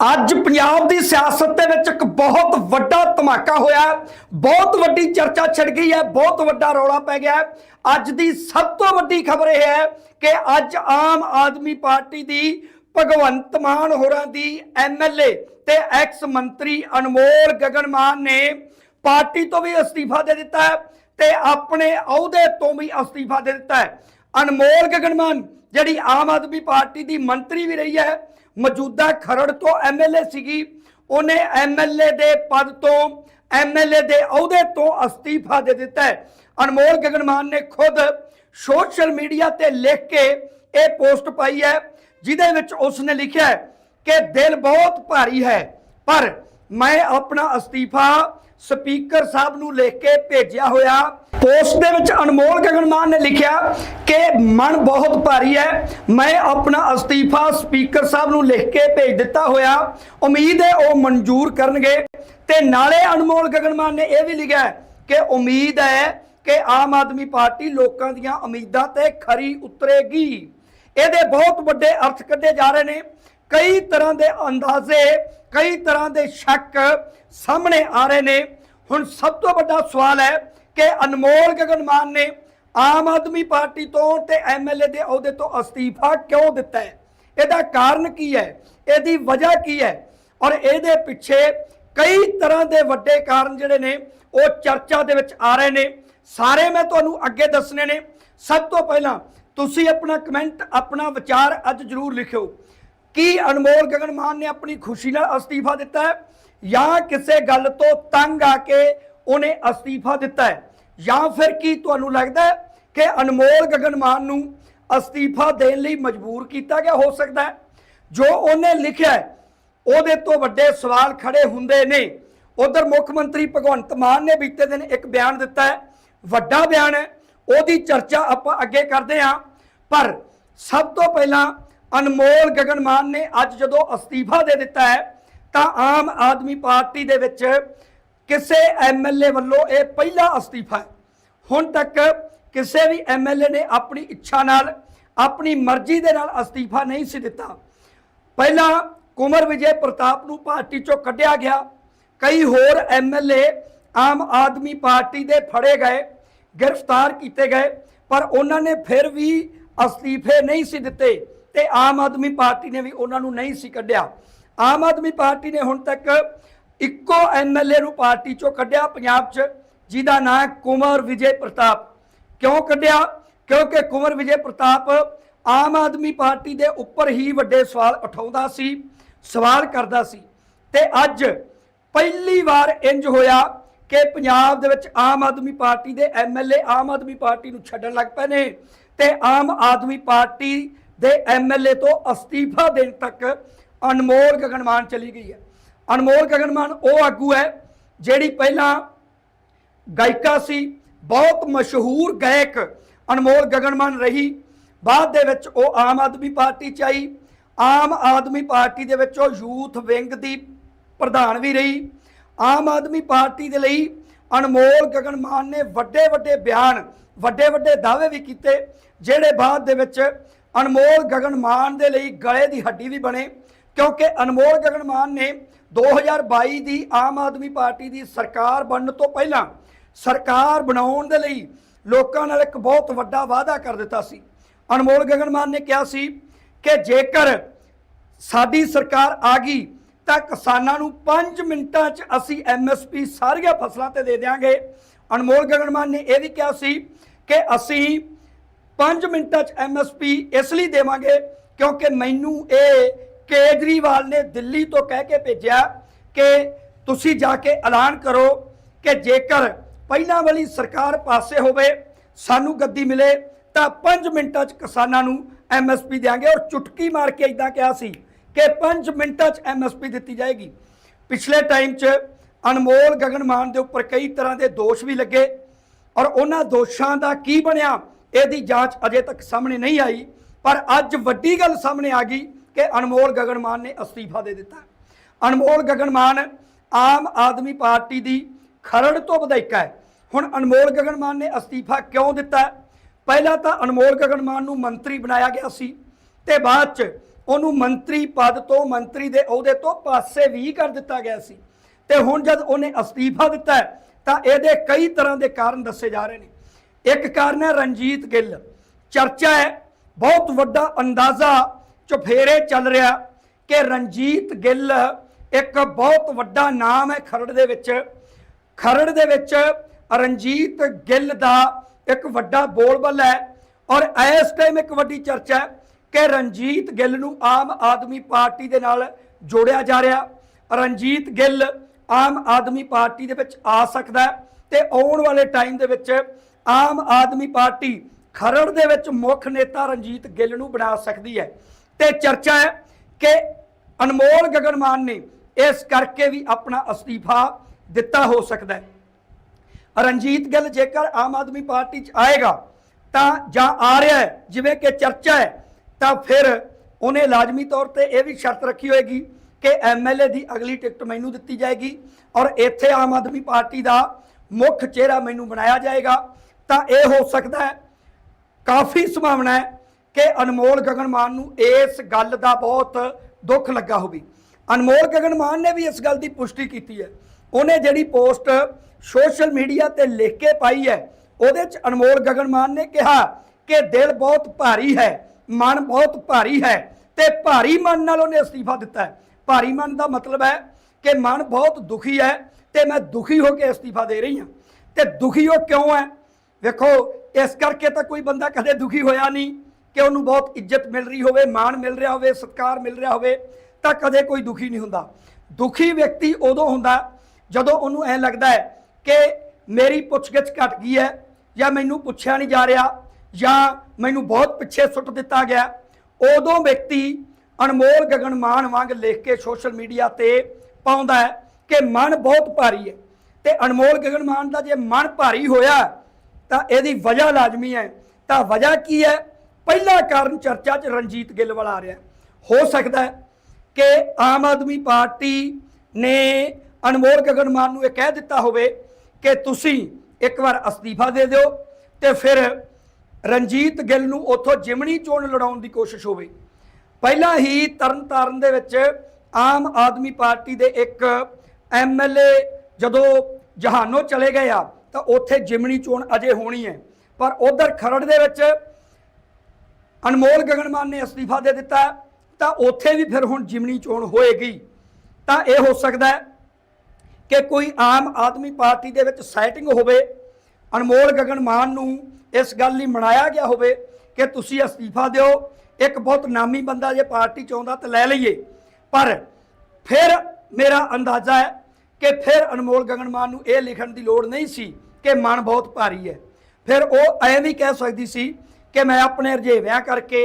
ਅੱਜ ਪੰਜਾਬ ਦੀ ਸਿਆਸਤ ਦੇ ਵਿੱਚ ਇੱਕ ਬਹੁਤ ਵੱਡਾ ਧਮਾਕਾ ਹੋਇਆ ਬਹੁਤ ਵੱਡੀ ਚਰਚਾ ਛਿੜ ਗਈ ਹੈ, ਬਹੁਤ ਵੱਡਾ ਰੌਲਾ ਪੈ ਗਿਆ ਅੱਜ ਦੀ ਸਭ ਤੋਂ ਵੱਡੀ ਖਬਰ ਇਹ ਹੈ ਕਿ ਅੱਜ ਆਮ ਆਦਮੀ ਪਾਰਟੀ ਦੀ ਭਗਵੰਤ ਮਾਨ ਹੋਰਾਂ ਦੀ ਐਮਐਲਏ ਤੇ ਐਕਸ ਮੰਤਰੀ ਅਨਮੋਲ ਗਗਨ ਮਾਨ ਨੇ ਪਾਰਟੀ ਤੋਂ ਵੀ ਅਸਤੀਫਾ ਦੇ ਦਿੱਤਾ ਹੈ ਤੇ ਆਪਣੇ ਅਹੁਦੇ ਤੋਂ ਵੀ ਅਸਤੀਫਾ ਦੇ ਦਿੱਤਾ ਹੈ। ਅਨਮੋਲ ਗਗਨ ਮਾਨ ਜਿਹੜੀ ਆਮ ਆਦਮੀ ਪਾਰਟੀ ਦੀ ਮੰਤਰੀ ਵੀ ਰਹੀ ਹੈ, ਮੌਜੂਦਾ ਖਰੜ ਤੋਂ ਐਮਐਲਏ ਸੀਗੀ, ਉਹਨੇ ਐਮਐਲਏ ਦੇ ਪਦ ਤੋਂ ਐਮਐਲਏ ਦੇ ਅਹੁਦੇ ਤੋਂ ਅਸਤੀਫਾ ਦੇ ਦਿੱਤਾ ਹੈ। ਅਨਮੋਲ ਗਗਨ ਮਾਨ ਨੇ ਖੁਦ ਸੋਸ਼ਲ ਮੀਡੀਆ ਤੇ ਲਿਖ ਕੇ ਇਹ ਪੋਸਟ ਪਾਈ ਹੈ, ਜਿਹਦੇ ਵਿੱਚ ਉਸਨੇ ਲਿਖਿਆ ਕਿ ਦਿਲ ਬਹੁਤ ਭਾਰੀ ਹੈ, ਪਰ ਮੈਂ ਆਪਣਾ ਅਸਤੀਫਾ ਸਪੀਕਰ ਸਾਹਿਬ ਨੂੰ ਲਿਖ ਕੇ ਭੇਜਿਆ ਹੋਇਆ। ਪੋਸਟ ਦੇ ਵਿੱਚ ਅਨਮੋਲ ਗਗਨ ਮਾਨ ਨੇ ਲਿਖਿਆ ਕਿ ਮਨ ਬਹੁਤ ਭਾਰੀ ਹੈ। ਮੈਂ ਆਪਣਾ ਅਸਤੀਫਾ ਸਪੀਕਰ ਸਾਹਿਬ ਨੂੰ ਲਿਖ ਕੇ ਭੇਜ ਦਿੱਤਾ ਹੋਇਆ। ਉਮੀਦ ਹੈ ਉਹ ਮਨਜ਼ੂਰ ਕਰਨਗੇ। ਤੇ ਨਾਲੇ ਅਨਮੋਲ ਗਗਨ ਮਾਨ ਨੇ ਇਹ ਵੀ ਲਿਖਿਆ ਕਿ ਉਮੀਦ ਹੈ ਕਿ ਆਮ ਆਦਮੀ ਪਾਰਟੀ ਲੋਕਾਂ ਦੀਆਂ ਉਮੀਦਾਂ ਤੇ ਖਰੀ ਉਤਰੇਗੀ। ਇਹਦੇ ਬਹੁਤ ਵੱਡੇ ਅਰਥ ਕੱਢੇ ਜਾ ਰਹੇ ਨੇ। ਕਈ ਤਰ੍ਹਾਂ ਦੇ ਅੰਦਾਜ਼ੇ, ਕਈ ਤਰ੍ਹਾਂ ਦੇ ਸ਼ੱਕ ਸਾਹਮਣੇ ਆ ਰਹੇ ਨੇ। ਹੁਣ ਸਭ ਤੋਂ ਵੱਡਾ ਸਵਾਲ ਹੈ ਕਿ ਅਨਮੋਲ ਗਗਨ ਮਾਨ ਨੇ ਆਮ ਆਦਮੀ ਪਾਰਟੀ ਤੋਂ ਤੇ ਐਮਐਲਏ ਦੇ ਅਹੁਦੇ ਤੋਂ ਅਸਤੀਫਾ ਕਿਉਂ ਦਿੱਤਾ ਹੈ? ਇਹਦਾ ਕਾਰਨ ਕੀ ਹੈ? ਇਹਦੀ ਵਜ੍ਹਾ ਕੀ ਹੈ? ਔਰ ਇਹਦੇ ਪਿੱਛੇ ਕਈ ਤਰ੍ਹਾਂ ਦੇ ਵੱਡੇ ਕਾਰਨ ਜਿਹੜੇ ਨੇ, ਉਹ ਚਰਚਾ ਦੇ ਵਿੱਚ ਆ ਰਹੇ ਨੇ। ਸਾਰੇ ਮੈਂ ਤੁਹਾਨੂੰ ਅੱਗੇ ਦੱਸਣੇ ਨੇ। ਸਭ ਤੋਂ ਪਹਿਲਾਂ ਤੁਸੀਂ ਆਪਣਾ ਕਮੈਂਟ, ਆਪਣਾ ਵਿਚਾਰ ਅੱਜ ਜ਼ਰੂਰ ਲਿਖਿਓ। ਕੀ ਅਨਮੋਲ ਗਗਨ ਮਾਨ ਨੇ ਆਪਣੀ ਖੁਸ਼ੀ ਨਾਲ ਅਸਤੀਫਾ ਦਿੱਤਾ ਹੈ? ਜਾਂ ਕਿਸੇ ਗੱਲ ਤੋਂ ਤੰਗ ਆ ਕੇ ਉਹਨੇ ਅਸਤੀਫਾ ਦਿੱਤਾ ਹੈ। ਜਾਂ ਫਿਰ ਕੀ ਤੁਹਾਨੂੰ ਲੱਗਦਾ ਹੈ ਕਿ ਅਨਮੋਲ ਗਗਨ ਮਾਨ ਨੂੰ ਅਸਤੀਫਾ ਦੇਣ ਲਈ ਮਜਬੂਰ ਕੀਤਾ ਗਿਆ? ਹੋ ਸਕਦਾ ਹੈ। ਜੋ ਉਹਨੇ ਲਿਖਿਆ ਉਹਦੇ ਤੋਂ ਵੱਡੇ ਸਵਾਲ ਖੜੇ ਹੁੰਦੇ ਨੇ। ਉਧਰ ਮੁੱਖ ਮੰਤਰੀ ਭਗਵੰਤ ਮਾਨ ਨੇ ਬੀਤੇ ਦਿਨ ਇੱਕ ਬਿਆਨ ਦਿੱਤਾ ਹੈ। ਵੱਡਾ ਬਿਆਨ ਹੈ, ਉਹਦੀ ਚਰਚਾ ਆਪਾਂ ਅੱਗੇ ਕਰਦੇ ਹਾਂ। ਪਰ ਸਭ ਤੋਂ ਪਹਿਲਾਂ ਅਨਮੋਲ ਗਗਨ ਮਾਨ ਨੇ ਅੱਜ ਜਦੋਂ ਅਸਤੀਫਾ ਦੇ ਦਿੱਤਾ ਹੈ ਤਾਂ ਆਮ ਆਦਮੀ ਪਾਰਟੀ ਦੇ ਵਿੱਚ ਕਿਸੇ ਐਮਐਲਏ ਵੱਲੋਂ ਇਹ ਪਹਿਲਾ ਅਸਤੀਫਾ ਹੈ। ਹੁਣ ਤੱਕ ਕਿਸੇ ਵੀ ਐਮਐਲਏ ਨੇ ਆਪਣੀ ਇੱਛਾ ਨਾਲ, ਆਪਣੀ ਮਰਜ਼ੀ ਦੇ ਨਾਲ ਅਸਤੀਫਾ ਨਹੀਂ ਸੀ ਦਿੱਤਾ। ਪਹਿਲਾਂ ਕੁਮਰ ਵਿਜੇ ਪ੍ਰਤਾਪ ਨੂੰ ਪਾਰਟੀ ਚੋਂ ਕੱਢਿਆ ਗਿਆ। ਕਈ ਹੋਰ ਐਮਐਲਏ ਆਮ ਆਦਮੀ ਪਾਰਟੀ ਦੇ ਫੜੇ ਗਏ, ਗ੍ਰਿਫਤਾਰ ਕੀਤੇ ਗਏ, ਪਰ ਉਹਨਾਂ ਨੇ ਫਿਰ ਵੀ ਅਸਤੀਫੇ ਨਹੀਂ ਸੀ ਦਿੱਤੇ ਤੇ ਆਮ ਆਦਮੀ ਪਾਰਟੀ ਨੇ ਵੀ ਉਹਨਾਂ ਨੂੰ ਨਹੀਂ ਸੀ ਕੱਢਿਆ। ਆਮ ਆਦਮੀ ਪਾਰਟੀ ਨੇ ਹੁਣ ਤੱਕ ਇੱਕੋ ਐਮਐਲਏ ਨੂੰ ਪਾਰਟੀ ਚੋਂ ਕੱਢਿਆ ਪੰਜਾਬ 'ਚ, ਜਿਹਦਾ ਨਾਂ ਹੈ ਕੁਮਰ ਵਿਜੇ ਪ੍ਰਤਾਪ। ਕਿਉਂ ਕੱਢਿਆ? ਕਿਉਂਕਿ ਕੁਮਰ ਵਿਜੇ ਪ੍ਰਤਾਪ ਆਮ ਆਦਮੀ ਪਾਰਟੀ ਦੇ ਉੱਪਰ ਹੀ ਵੱਡੇ ਸਵਾਲ ਉਠਾਉਂਦਾ ਸੀ, ਸਵਾਲ ਕਰਦਾ ਸੀ। ਤੇ ਅੱਜ ਪਹਿਲੀ ਵਾਰ ਇੰਜ ਹੋਇਆ ਕਿ ਪੰਜਾਬ ਦੇ ਵਿੱਚ ਆਮ ਆਦਮੀ ਪਾਰਟੀ ਦੇ ਐਮਐਲਏ ਆਮ ਆਦਮੀ ਪਾਰਟੀ ਨੂੰ ਛੱਡਣ ਲੱਗ ਪਏ ਨੇ ਤੇ ਆਮ ਆਦਮੀ ਪਾਰਟੀ ਦੇ ਐਮਐਲਏ ਤੋਂ ਅਸਤੀਫਾ ਦੇਣ ਤੱਕ ਅਨਮੋਲ ਗਗਨਮਾਨ ਚਲੀ ਗਈ ਹੈ। ਅਨਮੋਲ ਗਗਨਮਾਨ ਉਹ ਆਗੂ ਹੈ ਜਿਹੜੀ ਪਹਿਲਾਂ ਗਾਇਕਾ ਸੀ, ਬਹੁਤ ਮਸ਼ਹੂਰ ਗਾਇਕ ਅਨਮੋਲ ਗਗਨਮਾਨ ਰਹੀ। ਬਾਅਦ ਦੇ ਵਿੱਚ ਉਹ ਆਮ ਆਦਮੀ ਪਾਰਟੀ ਚ ਆਈ। ਆਮ ਆਦਮੀ ਪਾਰਟੀ ਦੇ ਵਿੱਚ ਉਹ ਯੂਥ ਵਿੰਗ ਦੀ ਪ੍ਰਧਾਨ ਵੀ ਰਹੀ। ਆਮ ਆਦਮੀ ਪਾਰਟੀ ਦੇ ਲਈ ਅਨਮੋਲ ਗਗਨਮਾਨ ਨੇ ਵੱਡੇ ਵੱਡੇ ਬਿਆਨ, ਵੱਡੇ ਵੱਡੇ ਦਾਅਵੇ ਵੀ ਕੀਤੇ, ਜਿਹੜੇ ਬਾਅਦ ਦੇ ਵਿੱਚ ਅਨਮੋਲ ਗਗਨਮਾਨ ਦੇ ਲਈ ਗਲੇ ਦੀ ਹੱਡੀ ਵੀ ਬਣੇ। ਕਿਉਂਕਿ ਅਨਮੋਲ ਗਗਨਮਾਨ ਨੇ 2022 ਦੀ ਆਮ ਆਦਮੀ ਪਾਰਟੀ ਦੀ ਸਰਕਾਰ ਬਣਨ ਤੋਂ ਪਹਿਲਾਂ ਸਰਕਾਰ ਬਣਾਉਣ ਦੇ ਲਈ ਲੋਕਾਂ ਨਾਲ ਇੱਕ ਬਹੁਤ ਵੱਡਾ ਵਾਅਦਾ ਕਰ ਦਿੱਤਾ ਸੀ। ਅਨਮੋਲ ਗਗਨਮਾਨ ਨੇ ਕਿਹਾ ਸੀ ਕਿ ਜੇਕਰ ਸਾਡੀ ਸਰਕਾਰ ਆ ਗਈ ਤਾਂ ਕਿਸਾਨਾਂ ਨੂੰ 5 ਮਿੰਟਾਂ 'ਚ ਅਸੀਂ ਐਮਐਸਪੀ ਸਾਰੀਆਂ ਫਸਲਾਂ ਤੇ ਦੇ ਦੇਵਾਂਗੇ ਅਨਮੋਲ ਗਗਨਮਾਨ ਨੇ ਇਹ ਵੀ ਕਿਹਾ ਸੀ ਕਿ ਅਸੀਂ 5 ਮਿੰਟਾਂ 'ਚ ਐਮਐਸਪੀ ਇਸ ਲਈ ਦੇਵਾਂਗੇ ਕਿਉਂਕਿ ਮੈਨੂੰ ਇਹ ਕੇਜਰੀਵਾਲ ਨੇ ਦਿੱਲੀ ਤੋਂ ਕਹਿ ਕੇ ਭੇਜਿਆ ਕਿ ਤੁਸੀਂ ਜਾ ਕੇ ਐਲਾਨ ਕਰੋ ਕਿ ਜੇਕਰ ਪਹਿਲਾਂ ਵਾਲੀ ਸਰਕਾਰ ਪਾਸੇ ਹੋਵੇ, ਸਾਨੂੰ ਗੱਦੀ ਮਿਲੇ, ਤਾਂ 5 ਮਿੰਟਾਂ 'ਚ ਕਿਸਾਨਾਂ ਨੂੰ ਐਮਐਸਪੀ ਦੇਾਂਗੇ ਔਰ ਚੁਟਕੀ ਮਾਰ ਕੇ ਇਦਾਂ ਕਿਹਾ ਸੀ ਕਿ 5 ਮਿੰਟਾਂ 'ਚ ਐਮਐਸਪੀ ਦਿੱਤੀ ਜਾਏਗੀ। ਪਿਛਲੇ ਟਾਈਮ 'ਚ ਅਨਮੋਲ ਗਗਨਮਾਨ ਦੇ ਉੱਪਰ ਕਈ ਤਰ੍ਹਾਂ ਦੇ ਦੋਸ਼ ਵੀ ਲੱਗੇ। ਔਰ ਉਹਨਾਂ ਦੋਸ਼ਾਂ ਦਾ ਕੀ ਬਣਿਆ, ਇਹਦੀ ਜਾਂਚ ਅਜੇ ਤੱਕ ਸਾਹਮਣੇ ਨਹੀਂ ਆਈ। ਪਰ ਅੱਜ ਵੱਡੀ ਗੱਲ ਸਾਹਮਣੇ ਆ ਗਈ ਕਿ ਅਨਮੋਲ ਗਗਨ ਮਾਨ ਨੇ ਅਸਤੀਫਾ ਦੇ ਦਿੱਤਾ। ਅਨਮੋਲ ਗਗਨ ਮਾਨ ਆਮ ਆਦਮੀ ਪਾਰਟੀ ਦੀ ਖਰੜ ਤੋਂ ਵਿਧਾਇਕਾ ਹੈ। ਹੁਣ ਅਨਮੋਲ ਗਗਨ ਮਾਨ ਨੇ ਅਸਤੀਫਾ ਕਿਉਂ ਦਿੱਤਾ? ਪਹਿਲਾਂ ਤਾਂ ਅਨਮੋਲ ਗਗਨ ਮਾਨ ਨੂੰ ਮੰਤਰੀ ਬਣਾਇਆ ਗਿਆ ਸੀ ਤੇ ਬਾਅਦ ਚ ਉਹਨੂੰ ਮੰਤਰੀ ਪਦ ਤੋਂ ਮੰਤਰੀ ਦੇ ਅਹੁਦੇ ਤੋਂ ਪਾਸੇ ਵੀ ਕਰ ਦਿੱਤਾ ਗਿਆ ਸੀ। ਤੇ ਹੁਣ ਜਦ ਉਹਨੇ ਅਸਤੀਫਾ ਦਿੱਤਾ ਤਾਂ ਇਹਦੇ ਕਈ ਤਰ੍ਹਾਂ ਦੇ ਕਾਰਨ ਦੱਸੇ ਜਾ ਰਹੇ ਨੇ। ਇੱਕ ਕਾਰਨ ਹੈ ਰਣਜੀਤ ਗਿੱਲ। ਚਰਚਾ ਹੈ, ਬਹੁਤ ਵੱਡਾ ਅੰਦਾਜ਼ਾ ਚੁਫੇਰੇ ਚੱਲ ਰਿਹਾ ਕਿ ਰਣਜੀਤ ਗਿੱਲ ਇੱਕ ਬਹੁਤ ਵੱਡਾ ਨਾਮ ਹੈ ਖਰੜ ਦੇ ਵਿੱਚ। ਖਰੜ ਦੇ ਵਿੱਚ ਰਣਜੀਤ ਗਿੱਲ ਦਾ ਇੱਕ ਵੱਡਾ ਬੋਲਬਾਲਾ ਹੈ ਔਰ ਇਸ ਟਾਈਮ ਇੱਕ ਵੱਡੀ ਚਰਚਾ ਹੈ ਕਿ ਰਣਜੀਤ ਗਿੱਲ ਨੂੰ ਆਮ ਆਦਮੀ ਪਾਰਟੀ ਦੇ ਨਾਲ ਜੋੜਿਆ ਜਾ ਰਿਹਾ। ਰਣਜੀਤ ਗਿੱਲ ਆਮ ਆਦਮੀ ਪਾਰਟੀ ਦੇ ਵਿੱਚ ਆ ਸਕਦਾ ਹੈ ਤੇ ਆਉਣ ਵਾਲੇ ਟਾਈਮ ਦੇ ਵਿੱਚ ਆਮ ਆਦਮੀ ਪਾਰਟੀ ਖਰੜ ਦੇ ਵਿੱਚ ਮੁੱਖ ਨੇਤਾ ਰਣਜੀਤ ਗਿੱਲ ਨੂੰ ਬਣਾ ਸਕਦੀ ਹੈ। ਤੇ ਚਰਚਾ ਹੈ ਕਿ ਅਨਮੋਲ ਗਗਨਮਾਨ ਨੇ ਇਸ ਕਰਕੇ ਵੀ ਆਪਣਾ ਅਸਤੀਫਾ ਦਿੱਤਾ ਹੋ ਸਕਦਾ ਹੈ। ਰਣਜੀਤ ਗਿੱਲ ਜੇਕਰ ਆਮ ਆਦਮੀ ਪਾਰਟੀ 'ਚ ਆਏਗਾ ਤਾਂ ਜਾਂ ਆ ਰਿਹਾ ਹੈ, ਜਿਵੇਂ ਕਿ ਚਰਚਾ ਹੈ, ਤਾਂ ਫਿਰ ਉਹਨੇ ਲਾਜ਼ਮੀ ਤੌਰ ਤੇ ਇਹ ਵੀ ਸ਼ਰਤ ਰੱਖੀ ਹੋਏਗੀ ਕਿ ਐਮਐਲਏ ਦੀ ਅਗਲੀ ਟਿਕਟ ਮੈਨੂੰ ਦਿੱਤੀ ਜਾਏਗੀ ਔਰ ਇੱਥੇ ਆਮ ਆਦਮੀ ਪਾਰਟੀ ਦਾ ਮੁੱਖ ਚਿਹਰਾ ਮੈਨੂੰ ਬਣਾਇਆ ਜਾਏਗਾ। ਤਾਂ ਇਹ ਹੋ ਸਕਦਾ ਹੈ, ਕਾਫੀ ਸੰਭਾਵਨਾ ਹੈ ਕਿ ਅਨਮੋਲ ਗਗਨ ਮਾਨ ਨੂੰ ਇਸ ਗੱਲ ਦਾ ਬਹੁਤ ਦੁੱਖ ਲੱਗਾ ਹੋਵੇ। ਅਨਮੋਲ ਗਗਨ ਮਾਨ ਨੇ ਵੀ ਇਸ ਗੱਲ ਦੀ ਪੁਸ਼ਟੀ ਕੀਤੀ ਹੈ। ਉਹਨੇ ਜਿਹੜੀ ਪੋਸਟ ਸੋਸ਼ਲ ਮੀਡੀਆ ਤੇ ਲਿਖ ਕੇ ਪਾਈ ਹੈ, ਉਹਦੇ ਚ ਅਨਮੋਲ ਗਗਨ ਮਾਨ ਨੇ ਕਿਹਾ ਕਿ ਦਿਲ ਬਹੁਤ ਭਾਰੀ ਹੈ, ਮਨ ਬਹੁਤ ਭਾਰੀ ਹੈ ਤੇ ਭਾਰੀ ਮਨ ਨਾਲ ਉਹਨੇ ਅਸਤੀਫਾ ਦਿੱਤਾ ਹੈ। ਭਾਰੀ ਮਨ ਦਾ ਮਤਲਬ ਹੈ ਕਿ ਮਨ ਬਹੁਤ ਦੁਖੀ ਹੈ ਤੇ ਮੈਂ ਦੁਖੀ ਹੋ ਕੇ ਅਸਤੀਫਾ ਦੇ ਰਹੀ ਹਾਂ। ਤੇ ਦੁਖੀ ਉਹ ਕਿਉਂ ਹੈ? ਵੇਖੋ, ਇਸ ਕਰਕੇ ਤਾਂ ਕੋਈ ਬੰਦਾ ਕਦੇ ਦੁਖੀ ਹੋਇਆ ਨਹੀਂ। ਕਿ ਉਹਨੂੰ ਬਹੁਤ ਇੱਜ਼ਤ ਮਿਲ ਰਹੀ ਹੋਵੇ, ਮਾਣ ਮਿਲ ਰਿਹਾ ਹੋਵੇ, ਸਤਿਕਾਰ ਮਿਲ ਰਿਹਾ ਹੋਵੇ, ਤਾਂ ਕਦੇ ਕੋਈ ਦੁਖੀ ਨਹੀਂ ਹੁੰਦਾ। ਦੁਖੀ ਵਿਅਕਤੀ ਉਦੋਂ ਹੁੰਦਾ ਜਦੋਂ ਉਹਨੂੰ ਐ ਲੱਗਦਾ ਹੈ ਕਿ ਮੇਰੀ ਪੁੱਛਗਿੱਛ ਘਟ ਗਈ ਹੈ ਜਾਂ ਮੈਨੂੰ ਪੁੱਛਿਆ ਨਹੀਂ ਜਾ ਰਿਹਾ ਜਾਂ ਮੈਨੂੰ ਬਹੁਤ ਪਿੱਛੇ ਸੁੱਟ ਦਿੱਤਾ ਗਿਆ। ਉਦੋਂ ਵਿਅਕਤੀ ਅਨਮੋਲ ਗਗਨਮਾਨ ਵਾਂਗ ਲਿਖ ਕੇ ਸੋਸ਼ਲ ਮੀਡੀਆ ਤੇ ਪਾਉਂਦਾ ਹੈ ਕਿ ਮਨ ਬਹੁਤ ਭਾਰੀ ਹੈ। ਤੇ ਅਨਮੋਲ ਗਗਨਮਾਨ ਦਾ ਜੇ ਮਨ ਭਾਰੀ ਹੋਇਆ ਤਾਂ ਇਹਦੀ ਵਜ੍ਹਾ ਲਾਜ਼ਮੀ ਹੈ। ਤਾਂ ਵਜ੍ਹਾ ਕੀ ਹੈ? ਪਹਿਲਾ ਕਾਰਨ ਚਰਚਾ 'ਚ ਰਣਜੀਤ ਗਿੱਲ ਵਾਲਾ ਆ ਰਿਹਾ ਹੋ। ਸਕਦਾ ਹੈ ਕਿ ਆਮ ਆਦਮੀ ਪਾਰਟੀ ਨੇ ਅਨਮੋਲ ਗਗਨ ਮਾਨ ਨੂੰ ਇਹ ਕਹਿ ਦਿੱਤਾ ਹੋਵੇ ਕਿ ਤੁਸੀਂ ਇੱਕ ਵਾਰ ਅਸਤੀਫਾ ਦੇ ਦਿਓ ਤੇ ਫਿਰ ਰਣਜੀਤ ਗਿੱਲ ਨੂੰ ਉੱਥੋਂ ਜਿਮਣੀ ਚੋਣ ਲੜਾਉਣ ਦੀ ਕੋਸ਼ਿਸ਼ ਹੋਵੇ। ਪਹਿਲਾਂ ਹੀ ਤਰਨਤਾਰਨ ਦੇ ਵਿੱਚ ਆਮ ਆਦਮੀ ਪਾਰਟੀ ਦੇ ਇੱਕ ਐਮਐਲਏ ਜਦੋਂ ਜਹਾਨੋਂ ਚਲੇ ਗਏ ਆ, ਤਾਂ ਉੱਥੇ ਜਿਮਣੀ ਚੋਣ ਅਜੇ ਹੋਣੀ ਹੈ। ਪਰ ਉਧਰ ਖਰੜ ਦੇ ਵਿੱਚ ਅਨਮੋਲ ਗਗਨਮਾਨ ਨੇ ਅਸਤੀਫਾ ਦੇ ਦਿੱਤਾ ਤਾਂ ਉੱਥੇ ਵੀ ਫਿਰ ਹੁਣ ਜਿਮਣੀ ਚੋਣ ਹੋਏਗੀ। ਤਾਂ ਇਹ ਹੋ ਸਕਦਾ ਹੈ ਕਿ ਕੋਈ ਆਮ ਆਦਮੀ ਪਾਰਟੀ ਦੇ ਵਿੱਚ ਸੈਟਿੰਗ ਹੋਵੇ। ਅਨਮੋਲ ਗਗਨਮਾਨ ਨੂੰ ਇਸ ਗੱਲ ਲਈ ਮਨਾਇਆ ਗਿਆ ਹੋਵੇ ਕਿ ਤੁਸੀਂ ਅਸਤੀਫਾ ਦਿਓ। ਇੱਕ ਬਹੁਤ ਨਾਮੀ ਬੰਦਾ ਜੇ ਪਾਰਟੀ 'ਚ ਆਉਂਦਾ ਤਾਂ ਲੈ ਲਈਏ। ਪਰ ਫਿਰ ਮੇਰਾ ਅੰਦਾਜ਼ਾ ਹੈ ਕਿ ਫਿਰ ਅਨਮੋਲ ਗਗਨਮਾਨ ਨੂੰ ਇਹ ਲਿਖਣ ਦੀ ਲੋੜ ਨਹੀਂ ਸੀ ਕਿ ਮਨ ਬਹੁਤ ਭਾਰੀ ਹੈ। ਫਿਰ ਉਹ ਐਂ ਵੀ ਕਹਿ ਸਕਦੀ ਸੀ ਕਿ ਮੈਂ ਆਪਣੇ ਰੁਝੇਵਿਆਂ ਕਰਕੇ,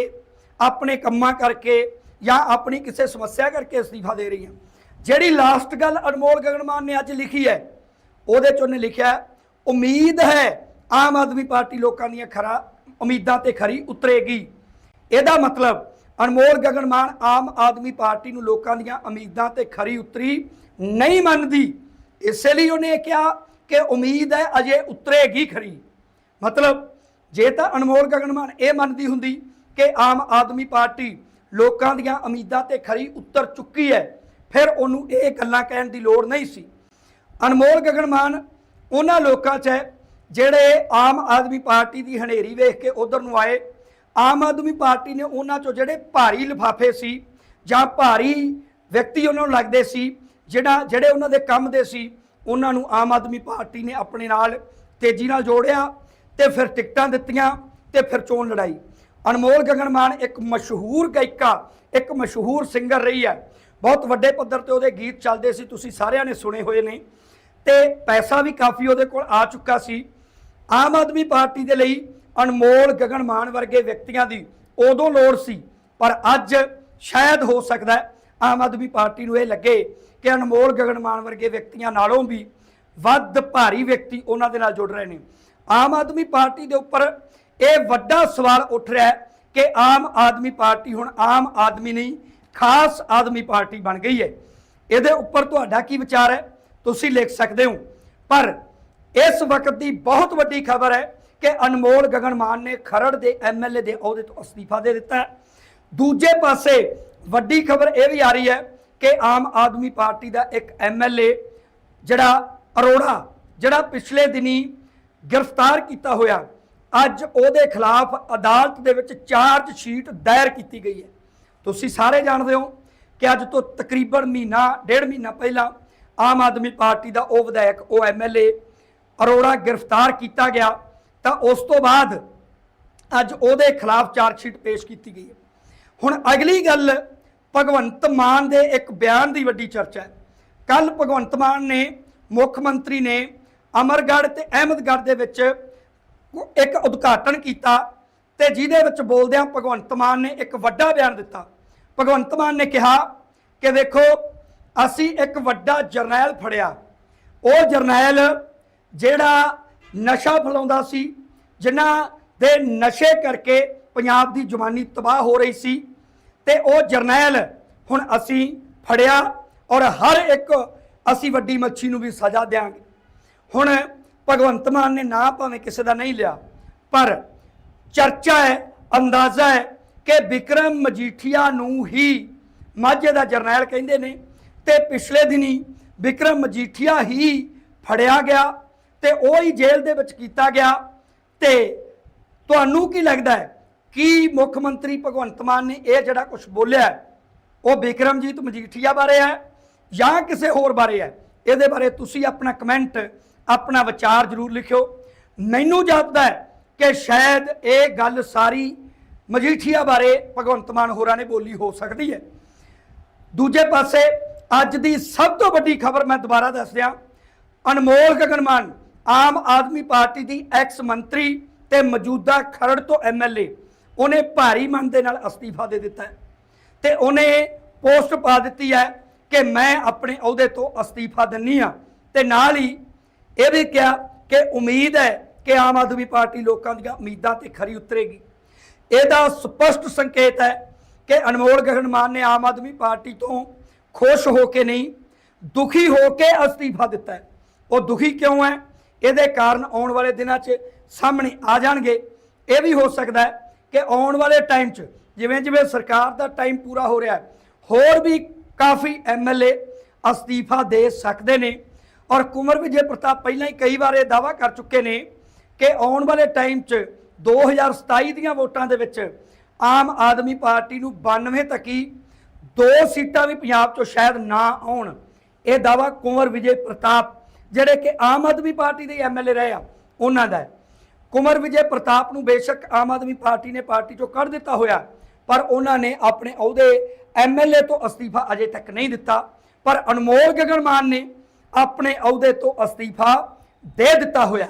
ਆਪਣੇ ਕੰਮਾਂ ਕਰਕੇ ਜਾਂ ਆਪਣੀ ਕਿਸੇ ਸਮੱਸਿਆ ਕਰਕੇ ਅਸਤੀਫਾ ਦੇ ਰਹੀ ਹਾਂ। ਜਿਹੜੀ ਲਾਸਟ ਗੱਲ ਅਨਮੋਲ ਗਗਨਮਾਨ ਨੇ ਅੱਜ ਲਿਖੀ ਹੈ, ਉਹਦੇ ਚ ਉਹਨੇ ਲਿਖਿਆ, ਉਮੀਦ ਹੈ ਆਮ ਆਦਮੀ ਪਾਰਟੀ ਲੋਕਾਂ ਦੀਆਂ ਖਰਾ, ਉਮੀਦਾਂ ਤੇ ਖਰੀ ਉਤਰੇਗੀ। ਇਹਦਾ ਮਤਲਬ, ਅਨਮੋਲ ਗਗਨਮਾਨ ਆਮ ਆਦਮੀ ਪਾਰਟੀ ਨੂੰ ਲੋਕਾਂ ਦੀਆਂ ਉਮੀਦਾਂ ਤੇ ਖਰੀ ਉਤਰੀ ਨਹੀਂ ਮੰਨਦੀ। ਇਸੇ ਲਈ ਉਹਨੇ ਕਿਹਾ ਕਿ ਉਮੀਦ ਹੈ ਅਜੇ ਉਤਰੇਗੀ ਖਰੀ। ਮਤਲਬ ਜੇ ਤਾਂ ਅਨਮੋਲ ਗਗਨਮਾਨ ਇਹ ਮੰਨਦੀ ਹੁੰਦੀ ਕਿ ਆਮ ਆਦਮੀ ਪਾਰਟੀ ਲੋਕਾਂ ਦੀਆਂ ਉਮੀਦਾਂ ਤੇ ਖਰੀ ਉਤਰ ਚੁੱਕੀ ਹੈ, ਫਿਰ ਉਹਨੂੰ ਇਹ ਗੱਲਾਂ ਕਹਿਣ ਦੀ ਲੋੜ ਨਹੀਂ ਸੀ। ਅਨਮੋਲ ਗਗਨਮਾਨ ਉਹਨਾਂ ਲੋਕਾਂ 'ਚ ਹੈ ਜਿਹੜੇ ਆਮ ਆਦਮੀ ਪਾਰਟੀ ਦੀ ਹਨੇਰੀ ਵੇਖ ਕੇ ਉਧਰ ਨੂੰ ਆਏ। ਆਮ ਆਦਮੀ ਪਾਰਟੀ ਨੇ ਉਹਨਾਂ 'ਚੋਂ ਜਿਹੜੇ ਭਾਰੀ ਲਿਫਾਫੇ ਸੀ ਜਾਂ ਭਾਰੀ ਵਿਅਕਤੀ ਉਹਨਾਂ ਨੂੰ ਲੱਗਦੇ ਸੀ, ਜਿਹੜਾ ਜਿਹੜੇ ਉਹਨਾਂ ਦੇ ਕੰਮ ਦੇ ਸੀ, ਉਹਨਾਂ ਨੂੰ ਆਮ ਆਦਮੀ ਪਾਰਟੀ ਨੇ ਆਪਣੇ ਨਾਲ ਤੇਜ਼ੀ ਨਾਲ ਜੋੜਿਆ। ਤੇ ਫਿਰ ਟਿਕਟਾਂ ਦਿੱਤੀਆਂ ਤੇ ਫਿਰ ਚੋਣ ਲੜਾਈ। ਅਨਮੋਲ ਗਗਨ ਮਾਨ ਇੱਕ ਮਸ਼ਹੂਰ ਗਾਇਕਾ, ਇੱਕ ਮਸ਼ਹੂਰ ਸਿੰਗਰ ਰਹੀ ਹੈ। ਬਹੁਤ ਵੱਡੇ ਪੱਧਰ ਤੇ ਉਹਦੇ ਗੀਤ ਚੱਲਦੇ ਸੀ, ਤੁਸੀਂ ਸਾਰਿਆਂ ਨੇ ਸੁਣੇ ਹੋਏ ਨੇ। ਤੇ ਪੈਸਾ ਵੀ ਕਾਫੀ ਉਹਦੇ ਕੋਲ ਆ ਚੁੱਕਾ ਸੀ। ਆਮ ਆਦਮੀ ਪਾਰਟੀ ਦੇ ਲਈ ਅਨਮੋਲ ਗਗਨ ਮਾਨ ਵਰਗੇ ਵਿਅਕਤੀਆਂ ਦੀ ਉਦੋਂ ਲੋੜ ਸੀ, ਪਰ ਅੱਜ ਸ਼ਾਇਦ ਹੋ ਸਕਦਾ ਆਮ ਆਦਮੀ ਪਾਰਟੀ ਨੂੰ ਇਹ ਲੱਗੇ ਕਿ ਅਨਮੋਲ ਗਗਨ ਮਾਨ ਵਰਗੇ ਵਿਅਕਤੀਆਂ ਨਾਲੋਂ ਵੀ ਵੱਧ ਭਾਰੀ ਵਿਅਕਤੀ ਉਹਨਾਂ ਦੇ ਨਾਲ ਜੁੜ ਰਹੇ ਨੇ। ਆਮ ਆਦਮੀ ਪਾਰਟੀ ਦੇ ਉੱਪਰ ਇਹ ਵੱਡਾ ਸਵਾਲ ਉੱਠ ਰਿਹਾ ਹੈ ਕਿ ਆਮ ਆਦਮੀ ਪਾਰਟੀ ਹੁਣ ਆਮ ਆਦਮੀ ਨਹੀਂ, ਖਾਸ ਆਦਮੀ ਪਾਰਟੀ ਬਣ ਗਈ ਹੈ। ਇਹਦੇ ਉੱਪਰ ਤੁਹਾਡਾ ਕੀ ਵਿਚਾਰ ਹੈ? ਤੁਸੀਂ ਲਿਖ ਸਕਦੇ ਹੋ। ਪਰ ਇਸ ਵਕਤ ਦੀ ਬਹੁਤ ਵੱਡੀ ਖਬਰ ਹੈ ਕਿ ਅਨਮੋਲ ਗਗਨ ਮਾਨ ਨੇ ਖਰੜ ਦੇ ਐਮਐਲਏ ਦੇ ਅਹੁਦੇ ਤੋਂ ਅਸਤੀਫਾ ਦੇ ਦਿੱਤਾ ਦੂਜੇ ਪਾਸੇ ਵੱਡੀ ਖਬਰ ਇਹ ਵੀ ਆ ਰਹੀ ਹੈ ਕਿ ਆਮ ਆਦਮੀ ਪਾਰਟੀ ਦਾ ਇੱਕ ਐਮਐਲਏ ਜਿਹੜਾ ਅਰੋੜਾ, ਜਿਹੜਾ ਪਿਛਲੇ ਦਿਨੀ ਗ੍ਰਿਫਤਾਰ ਕੀਤਾ ਹੋਇਆ। ਅੱਜ ਉਹਦੇ ਖਿਲਾਫ ਅਦਾਲਤ ਦੇ ਵਿੱਚ ਚਾਰਜ ਸ਼ੀਟ ਦਾਇਰ ਕੀਤੀ ਗਈ ਹੈ। ਤੁਸੀਂ ਸਾਰੇ ਜਾਣਦੇ ਹੋ ਕਿ ਅੱਜ ਤੋਂ ਤਕਰੀਬਨ ਮਹੀਨਾ, ਡੇਢ ਮਹੀਨਾ ਪਹਿਲਾਂ ਆਮ ਆਦਮੀ ਪਾਰਟੀ ਦਾ ਉਹ ਵਿਧਾਇਕ, ਉਹ ਐਮਐਲਏ ਅਰੋੜਾ ਗ੍ਰਿਫਤਾਰ ਕੀਤਾ ਗਿਆ। ਤਾਂ ਉਸ ਤੋਂ ਬਾਅਦ ਅੱਜ ਉਹਦੇ ਖਿਲਾਫ ਚਾਰਜ ਸ਼ੀਟ ਪੇਸ਼ ਕੀਤੀ ਗਈ ਹੈ। ਹੁਣ ਅਗਲੀ ਗੱਲ, ਭਗਵੰਤ ਮਾਨ ਦੇ ਇੱਕ ਬਿਆਨ ਦੀ ਵੱਡੀ ਚਰਚਾ ਹੈ। ਕੱਲ ਭਗਵੰਤ ਮਾਨ ਨੇ ਮੁੱਖ ਮੰਤਰੀ ਨੇ ਅਮਰਗੜ੍ਹ ਤੇ ਅਹਿਮਦਗੜ੍ਹ ਦੇ ਵਿੱਚ ਇੱਕ ਉਦਘਾਟਨ ਕੀਤਾ ਤੇ ਜਿਹਦੇ ਵਿੱਚ ਬੋਲਦਿਆਂ ਭਗਵੰਤ ਮਾਨ ਨੇ ਇੱਕ ਵੱਡਾ ਬਿਆਨ ਦਿੱਤਾ। ਭਗਵੰਤ ਮਾਨ ਨੇ ਕਿਹਾ ਕਿ ਵੇਖੋ, ਅਸੀਂ ਇੱਕ ਵੱਡਾ ਜਰਨੈਲ ਫੜਿਆ। ਉਹ ਜਰਨੈਲ ਜਿਹੜਾ ਨਸ਼ਾ ਫਲਾਉਂਦਾ ਸੀ, ਜਿਨ੍ਹਾਂ ਦੇ ਨਸ਼ੇ ਕਰਕੇ ਪੰਜਾਬ ਦੀ ਜਵਾਨੀ ਤਬਾਹ ਹੋ ਰਹੀ ਸੀ, ਤੇ ਉਹ ਜਰਨੈਲ ਹੁਣ ਅਸੀਂ ਫੜਿਆ ਔਰ ਹਰ ਇੱਕ ਅਸੀਂ ਵੱਡੀ ਮੱਛੀ ਨੂੰ ਵੀ ਸਜ਼ਾ ਦੇਵਾਂਗੇ ਹੁਣ ਭਗਵੰਤ ਮਾਨ ਨੇ ਨਾ ਭਾਵੇਂ ਕਿਸੇ ਦਾ ਨਹੀਂ ਲਿਆ, ਪਰ ਚਰਚਾ ਹੈ, ਅੰਦਾਜ਼ਾ ਹੈ ਕਿ ਵਿਕਰਮ ਮਜੀਠੀਆ ਨੂੰ ਹੀ ਮਾਝੇ ਦਾ ਜਰਨੈਲ ਕਹਿੰਦੇ ਨੇ ਤੇ ਪਿਛਲੇ ਦਿਨੀ ਵਿਕਰਮ ਮਜੀਠੀਆ ਹੀ ਫੜਿਆ ਗਿਆ ਤੇ ਉਹ ਹੀ ਜੇਲ੍ਹ ਦੇ ਵਿੱਚ ਕੀਤਾ ਗਿਆ ਤੇ ਤੁਹਾਨੂੰ ਕੀ ਲੱਗਦਾ ਹੈ, ਕੀ ਮੁੱਖ ਮੰਤਰੀ ਭਗਵੰਤ ਮਾਨ ਨੇ ਇਹ ਜਿਹੜਾ ਕੁਝ ਬੋਲਿਆ ਉਹ ਵਿਕਰਮਜੀਤ ਮਜੀਠੀਆ ਬਾਰੇ ਹੈ ਜਾਂ ਕਿਸੇ ਹੋਰ ਬਾਰੇ ਹੈ? ਇਹਦੇ ਬਾਰੇ ਤੁਸੀਂ ਆਪਣਾ ਕਮੈਂਟ ਆਪਣਾ ਵਿਚਾਰ ਜ਼ਰੂਰ ਲਿਖਿਓ। ਮੈਨੂੰ ਜਾਪਦਾ ਹੈ ਕਿ ਸ਼ਾਇਦ ਇਹ ਗੱਲ ਸਾਰੀ ਮਜੀਠੀਆ ਬਾਰੇ ਭਗਵੰਤ ਮਾਨ ਹੋਰਾਂ ਨੇ ਬੋਲੀ ਹੋ ਸਕਦੀ ਹੈ। ਦੂਜੇ ਪਾਸੇ ਅੱਜ ਦੀ ਸਭ ਤੋਂ ਵੱਡੀ ਖਬਰ ਮੈਂ ਦੁਬਾਰਾ ਦੱਸ ਦਿਆਂ। ਅਨਮੋਲ ਗਗਨਮਾਨ ਆਮ ਆਦਮੀ ਪਾਰਟੀ ਦੀ ਐਕਸ ਮੰਤਰੀ ਤੇ ਮੌਜੂਦਾ ਖਰੜ ਤੋਂ ਐਮਐਲਏ ਉਹਨੇ ਭਾਰੀ ਮਨ ਦੇ ਨਾਲ ਅਸਤੀਫਾ ਦੇ ਦਿੱਤਾ ਹੈ। ਤੇ ਉਹਨੇ ਪੋਸਟ ਪਾ ਦਿੱਤੀ ਹੈ ਕਿ ਮੈਂ ਆਪਣੇ ਅਹੁਦੇ ਤੋਂ ਅਸਤੀਫਾ ਦਿੰਨੀ ਆ ਤੇ ਨਾਲ ਹੀ ਇਹ ਵੀ ਕਿਹਾ ਕਿ ਉਮੀਦ ਹੈ ਕਿ ਆਮ ਆਦਮੀ ਪਾਰਟੀ ਲੋਕਾਂ ਦੀਆਂ ਉਮੀਦਾਂ ਤੇ ਖਰੀ ਉਤਰੇਗੀ। ਇਹਦਾ ਸਪਸ਼ਟ ਸੰਕੇਤ ਹੈ ਕਿ ਅਨਮੋਲ ਗਗਨ ਮਾਨ ਨੇ ਆਮ ਆਦਮੀ ਪਾਰਟੀ ਤੋਂ ਖੁਸ਼ ਹੋ ਕੇ ਨਹੀਂ, ਦੁਖੀ ਹੋ ਕੇ ਅਸਤੀਫਾ ਦਿੱਤਾ ਹੈ। ਉਹ ਦੁਖੀ ਕਿਉਂ ਹੈ? ਇਹਦੇ ਕਾਰਨ ਆਉਣ ਵਾਲੇ ਦਿਨਾਂ 'ਚ ਸਾਹਮਣੇ ਆ ਜਾਣਗੇ। ਇਹ ਵੀ ਹੋ ਸਕਦਾ ਹੈ ਕਿ ਆਉਣ ਵਾਲੇ ਟਾਈਮ 'ਚ ਜਿਵੇਂ ਜਿਵੇਂ ਸਰਕਾਰ ਦਾ ਟਾਈਮ ਪੂਰਾ ਹੋ ਰਿਹਾ ਹੈ, ਹੋਰ ਵੀ ਕਾਫੀ ਐਮਐਲਏ ਅਸਤੀਫਾ ਦੇ ਸਕਦੇ ਨੇ। ਔਰ ਕੁਮਰ ਵਿਜੇ ਪ੍ਰਤਾਪ ਪਹਿਲਾਂ ਹੀ ਕਈ ਵਾਰ ਇਹ ਦਾਵਾ ਕਰ ਚੁੱਕੇ ਨੇ ਕਿ ਆਉਣ ਵਾਲੇ ਟਾਈਮ 'ਚ 2027 ਦੀਆਂ ਵੋਟਾਂ ਦੇ ਵਿੱਚ ਆਮ ਆਦਮੀ ਪਾਰਟੀ ਨੂੰ 92 ਤੱਕ ਹੀ ਦੋ ਸੀਟਾਂ ਵੀ ਪੰਜਾਬ 'ਚੋਂ ਸ਼ਾਇਦ ਨਾ ਆਉਣ। ਇਹ ਦਾਵਾ ਕੁੰਵਰ ਵਿਜੇ ਪ੍ਰਤਾਪ, ਜਿਹੜੇ ਕਿ ਆਮ ਆਦਮੀ ਪਾਰਟੀ ਦੇ ਐਮਐਲਏ ਰਹੇ ਆ, ਉਹਨਾਂ ਦਾ ਹੈ। ਕੁਮਰ ਵਿਜੇ ਪ੍ਰਤਾਪ ਨੂੰ ਬੇਸ਼ੱਕ ਆਮ ਆਦਮੀ ਪਾਰਟੀ ਨੇ ਪਾਰਟੀ ਚੋਂ ਕੱਢ ਦਿੱਤਾ ਹੋਇਆ, ਪਰ ਉਹਨਾਂ ਨੇ ਆਪਣੇ ਅਹੁਦੇ ਐਮਐਲਏ ਤੋਂ ਅਸਤੀਫਾ ਅਜੇ ਤੱਕ ਨਹੀਂ ਦਿੱਤਾ। ਪਰ ਅਨਮੋਲ ਗਗਨ ਮਾਨ ਨੇ ਆਪਣੇ ਅਹੁਦੇ ਤੋਂ ਅਸਤੀਫਾ ਦੇ ਦਿੱਤਾ ਹੋਇਆ।